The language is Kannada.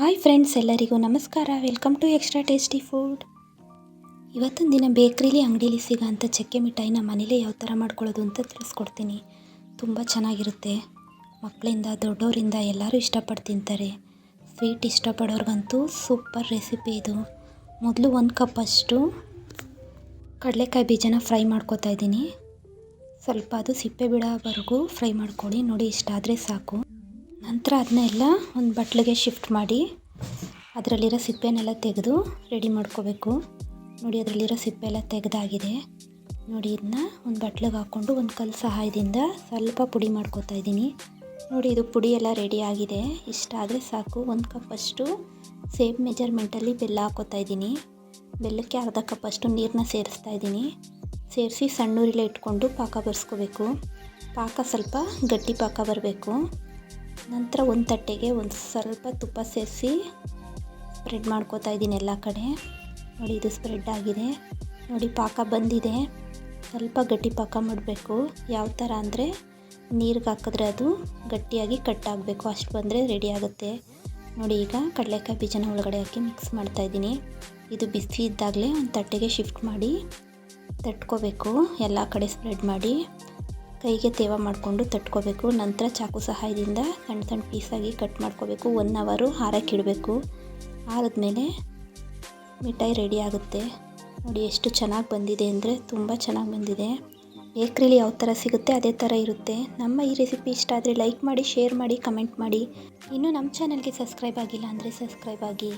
ಹಾಯ್ ಫ್ರೆಂಡ್ಸ್, ಎಲ್ಲರಿಗೂ ನಮಸ್ಕಾರ. Welcome to extra tasty food ಇವತ್ತೊಂದು ದಿನ ಬೇಕ್ರಿಲಿ ಅಂಗಡೀಲಿ ಸಿಗೋಂಥ ಚಕ್ಕೆ ಮಿಠಾಯಿನ ಮನೇಲೇ ಯಾವ ಥರ ಮಾಡ್ಕೊಳ್ಳೋದು ಅಂತ ತಿಳಿಸ್ಕೊಡ್ತೀನಿ. ತುಂಬ ಚೆನ್ನಾಗಿರುತ್ತೆ. ಮಕ್ಕಳಿಂದ ದೊಡ್ಡವರಿಂದ ಎಲ್ಲರೂ ಇಷ್ಟಪಟ್ಟು ತಿಂತಾರೆ. ಸ್ವೀಟ್ ಇಷ್ಟಪಡೋರ್ಗಂತೂ ಸೂಪರ್ ರೆಸಿಪಿ ಇದು. ಮೊದಲು ಒಂದು ಕಪ್ಪಷ್ಟು ಕಡಲೆಕಾಯಿ ಬೀಜನ ಫ್ರೈ ಮಾಡ್ಕೊತಾ ಇದ್ದೀನಿ. ಸ್ವಲ್ಪ ಅದು ಸಿಪ್ಪೆ ಬಿಡೋವರೆಗೂ ಫ್ರೈ ಮಾಡ್ಕೊಳ್ಳಿ. ನೋಡಿ, ಇಷ್ಟಾದರೆ ಸಾಕು. ನಂತರ ಅದನ್ನೆಲ್ಲ ಒಂದು ಬಟ್ಲಿಗೆ ಶಿಫ್ಟ್ ಮಾಡಿ ಅದರಲ್ಲಿರೋ ಸಿಪ್ಪೆನೆಲ್ಲ ತೆಗೆದು ರೆಡಿ ಮಾಡ್ಕೋಬೇಕು. ನೋಡಿ, ಅದರಲ್ಲಿರೋ ಸಿಪ್ಪೆ ಎಲ್ಲ ತೆಗೆದಾಗಿದೆ. ನೋಡಿ ಇದನ್ನ ಒಂದು ಬಟ್ಲಿಗೆ ಹಾಕ್ಕೊಂಡು ಒಂದು ಕಲ್ಲು ಸಹಾಯದಿಂದ ಸ್ವಲ್ಪ ಪುಡಿ ಮಾಡ್ಕೋತಾ ಇದ್ದೀನಿ. ನೋಡಿ, ಇದು ಪುಡಿ ಎಲ್ಲ ರೆಡಿ ಆಗಿದೆ. ಇಷ್ಟ ಆದರೆ ಸಾಕು. ಒಂದು ಕಪ್ ಅಷ್ಟು ಸೇಮ್ ಮೆಜರ್ಮೆಂಟಲ್ಲಿ ಬೆಲ್ಲ ಹಾಕೋತಾ ಇದ್ದೀನಿ. ಬೆಲ್ಲಕ್ಕೆ ಅರ್ಧ ಕಪ್ ಅಷ್ಟು ನೀರನ್ನ ಸೇರಿಸ್ತಾ ಇದ್ದೀನಿ. ಸೇರಿಸಿ ಸಣ್ಣೂರಿಲೆ ಇಟ್ಕೊಂಡು ಪಾಕ ಬರ್ಸ್ಕೋಬೇಕು. ಪಾಕ ಸ್ವಲ್ಪ ಗಟ್ಟಿ ಪಾಕ ಬರಬೇಕು. ನಂತರ ಒಂದು ತಟ್ಟೆಗೆ ಒಂದು ಸ್ವಲ್ಪ ತುಪ್ಪ ಸೇರಿಸಿ ಸ್ಪ್ರೆಡ್ ಮಾಡ್ಕೋತಾ ಇದ್ದೀನಿ ಎಲ್ಲ ಕಡೆ. ನೋಡಿ, ಇದು ಸ್ಪ್ರೆಡ್ ಆಗಿದೆ. ನೋಡಿ, ಪಾಕ ಬಂದಿದೆ. ಸ್ವಲ್ಪ ಗಟ್ಟಿ ಪಾಕ ಮಾಡಬೇಕು. ಯಾವ ಥರ ಅಂದರೆ ನೀರಿಗೆ ಹಾಕಿದ್ರೆ ಅದು ಗಟ್ಟಿಯಾಗಿ ಕಟ್ ಆಗಬೇಕು. ಅಷ್ಟು ಬಂದರೆ ರೆಡಿ ಆಗುತ್ತೆ. ನೋಡಿ, ಈಗ ಕಡಲೆಕಾಯಿ ಬೀಜನ ಒಳಗಡೆ ಹಾಕಿ ಮಿಕ್ಸ್ ಮಾಡ್ತಾ ಇದ್ದೀನಿ. ಇದು ಬಿಸಿ ಇದ್ದಾಗಲೇ ಒಂದು ತಟ್ಟೆಗೆ ಶಿಫ್ಟ್ ಮಾಡಿ ತಟ್ಕೋಬೇಕು. ಎಲ್ಲ ಕಡೆ ಸ್ಪ್ರೆಡ್ ಮಾಡಿ. ಕೈಗೆ ತೇವ ಮಾಡಿಕೊಂಡು ತಟ್ಕೋಬೇಕು. ನಂತರ ಚಾಕು ಸಹಾಯದಿಂದ ಸಣ್ಣ ಸಣ್ಣ ಪೀಸಾಗಿ ಕಟ್ ಮಾಡ್ಕೋಬೇಕು. ಒನ್ ಅವರು ಹಾರಕ್ಕೆ ಇಡಬೇಕು. ಆರಿದ್ಮೇಲೆ ಮಿಠಾಯಿ ರೆಡಿ ಆಗುತ್ತೆ. ನೋಡಿ ಎಷ್ಟು ಚೆನ್ನಾಗಿ ಬಂದಿದೆ ಅಂದರೆ ತುಂಬ ಚೆನ್ನಾಗಿ ಬಂದಿದೆ. ಬೇಕ್ರಿಲಿ ಯಾವ ಥರ ಸಿಗುತ್ತೆ ಅದೇ ಥರ ಇರುತ್ತೆ. ನಮ್ಮ ಈ ರೆಸಿಪಿ ಇಷ್ಟ ಆದರೆ ಲೈಕ್ ಮಾಡಿ ಶೇರ್ ಮಾಡಿ ಕಮೆಂಟ್ ಮಾಡಿ. ಇನ್ನೂ ನಮ್ಮ ಚಾನಲ್ಗೆ ಸಬ್ಸ್ಕ್ರೈಬ್ ಆಗಿಲ್ಲ ಅಂದರೆ ಸಬ್ಸ್ಕ್ರೈಬ್ ಆಗಿ.